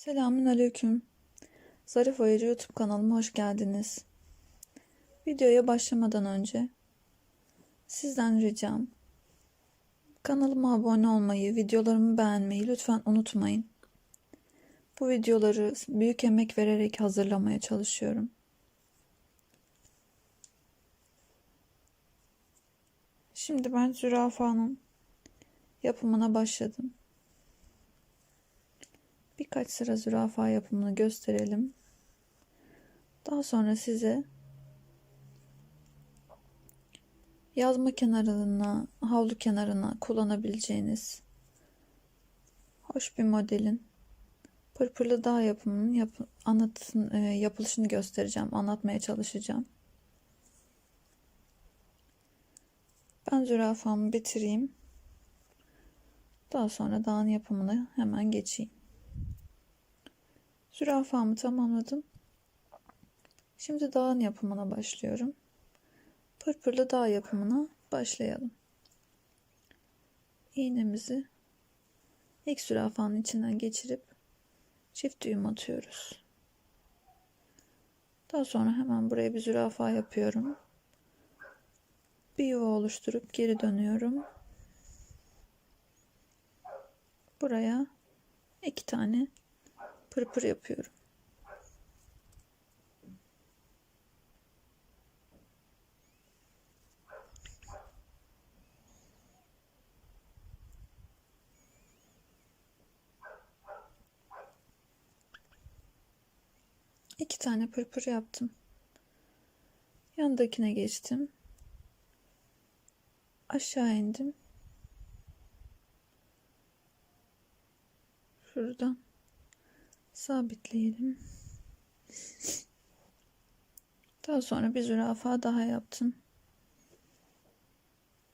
Selamün aleyküm. Zarif Oyacı YouTube kanalıma hoş geldiniz. Videoya başlamadan önce sizden ricam kanalıma abone olmayı, videolarımı beğenmeyi lütfen unutmayın. Bu videoları büyük emek vererek hazırlamaya çalışıyorum. Şimdi ben zürafanın yapımına başladım. Birkaç sıra zürafa yapımını gösterelim. Daha sonra size yazma kenarına, havlu kenarına kullanabileceğiniz hoş bir modelin pırpırlı dağ yapımının yap anlatın, e, yapılışını göstereceğim, anlatmaya çalışacağım. Ben zürafamı bitireyim. Daha sonra dağın yapımına hemen geçeyim. Zürafamı tamamladım. Şimdi dağın yapımına başlıyorum. Pırpırlı dağ yapımına başlayalım. İğnemizi ilk zürafanın içinden geçirip çift düğüm atıyoruz. Daha sonra hemen buraya bir zürafa yapıyorum. Bir yuva oluşturup geri dönüyorum. Buraya iki tane pırpır yapıyorum. İki tane pırpır yaptım. Yandakine geçtim. Aşağı indim. Şuradan sabitleyelim. Daha sonra bir zürafa daha yaptım.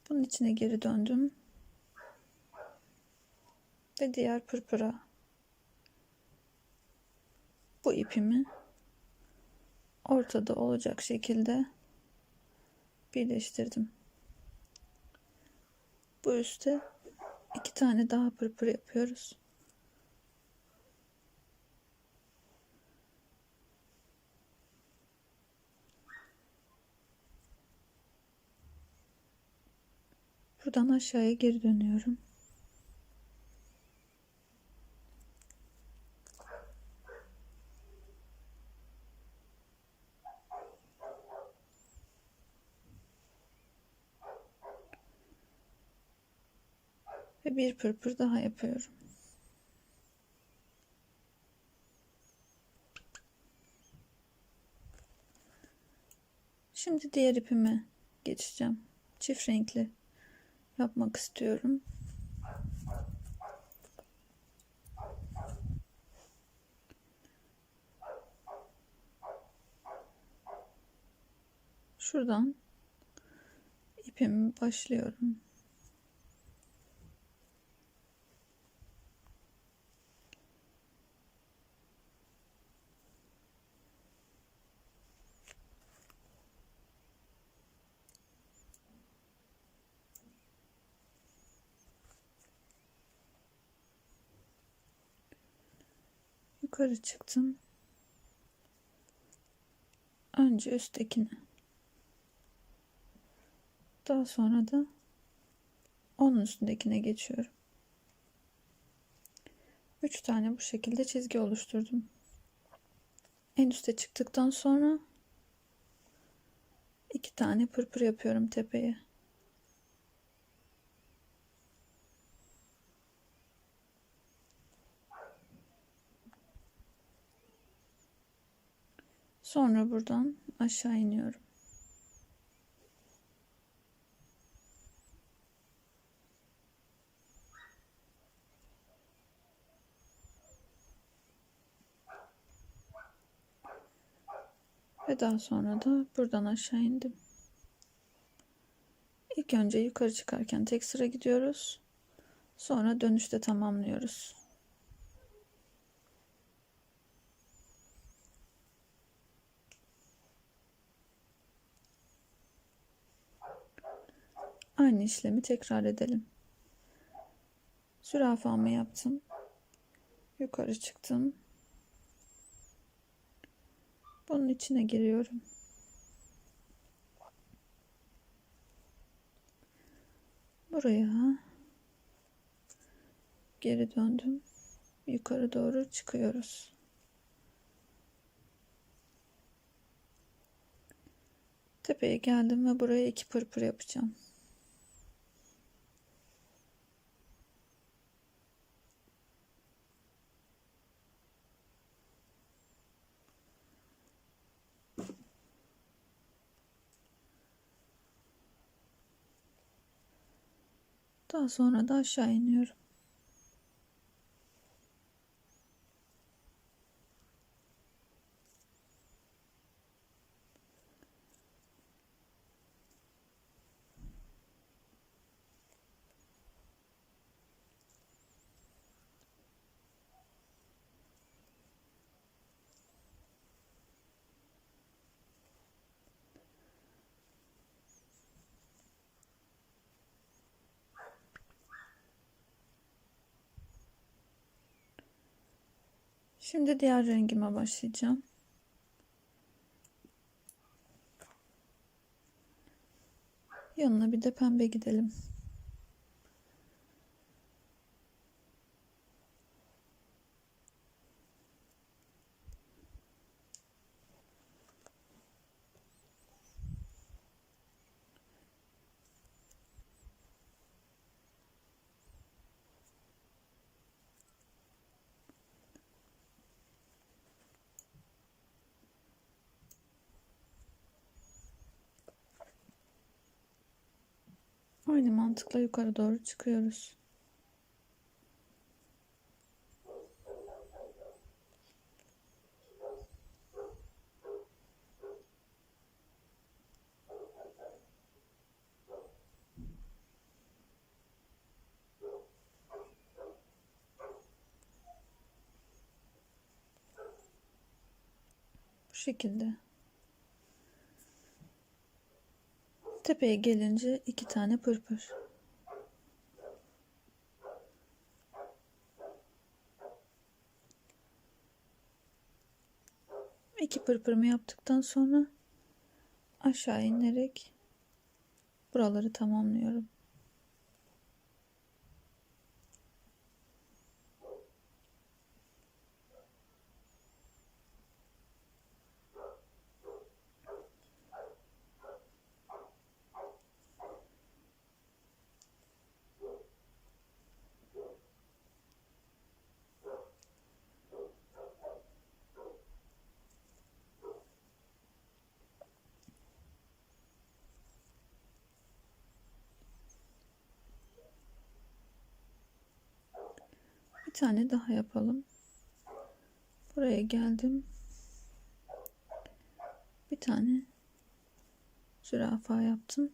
Bunun içine geri döndüm. Ve diğer pırpıra bu ipimi ortada olacak şekilde birleştirdim. Bu üstte iki tane daha pırpır yapıyoruz. Buradan aşağıya geri dönüyorum. Ve bir pırpır daha yapıyorum. Şimdi diğer ipime geçeceğim. Çift renkli yapmak istiyorum. Şuradan ipimi başlıyorum. Yukarı çıktım. Önce üsttekine. Daha sonra da onun üstündekine geçiyorum. Üç tane bu şekilde çizgi oluşturdum. En üste çıktıktan sonra iki tane pırpır yapıyorum tepeye. Sonra buradan aşağı iniyorum. Ve daha sonra da buradan aşağı indim. İlk önce yukarı çıkarken tek sıra gidiyoruz. Sonra dönüşte tamamlıyoruz. Aynı işlemi tekrar edelim. Zürafamı yaptım. Yukarı çıktım. Bunun içine giriyorum. Buraya geri döndüm. Yukarı doğru çıkıyoruz. Tepeye geldim ve buraya iki pırpır yapacağım. Daha sonra da aşağı iniyorum. Şimdi diğer rengime başlayacağım. Yanına bir de pembe gidelim. Aynı mantıkla yukarı doğru çıkıyoruz. Şekilde. Tepeye gelince iki tane pırpır. İki pırpırımı yaptıktan sonra aşağı inerek buraları tamamlıyorum. Tane daha yapalım. Buraya geldim. Bir tane zürafa yaptım.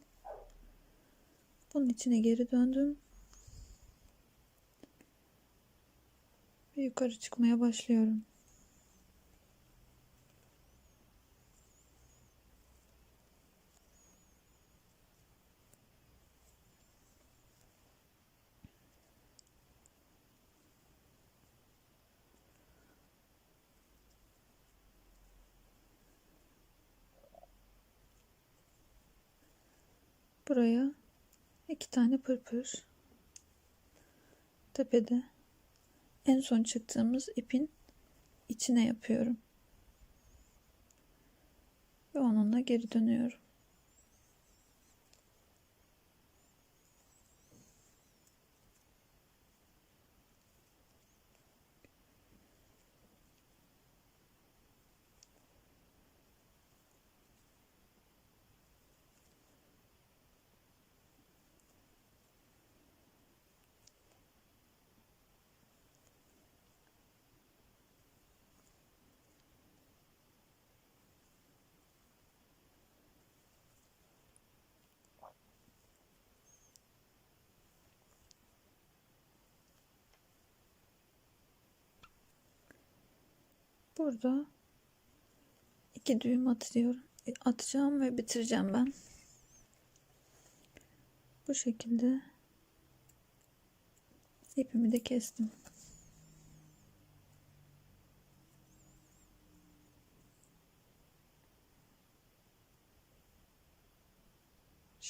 Bunun içine geri döndüm. Ve yukarı çıkmaya başlıyorum. Buraya iki tane pırpır tepede en son çıktığımız ipin içine yapıyorum. Ve onunla geri dönüyorum. burada iki düğüm atıyorum e, atacağım ve bitireceğim ben bu şekilde ipimi de kestim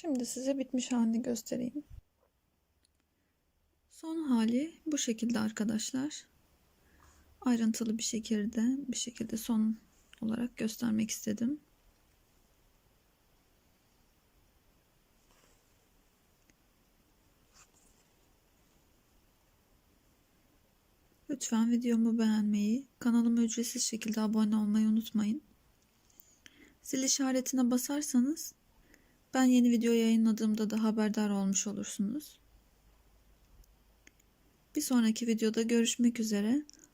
Şimdi size bitmiş halini göstereyim. Son hali bu şekilde arkadaşlar. Ayrıntılı bir şekilde bir şekilde son olarak göstermek istedim. Lütfen videomu beğenmeyi, kanalıma ücretsiz şekilde abone olmayı unutmayın. Zil işaretine basarsanız ben yeni video yayınladığımda da haberdar olmuş olursunuz. Bir sonraki videoda görüşmek üzere.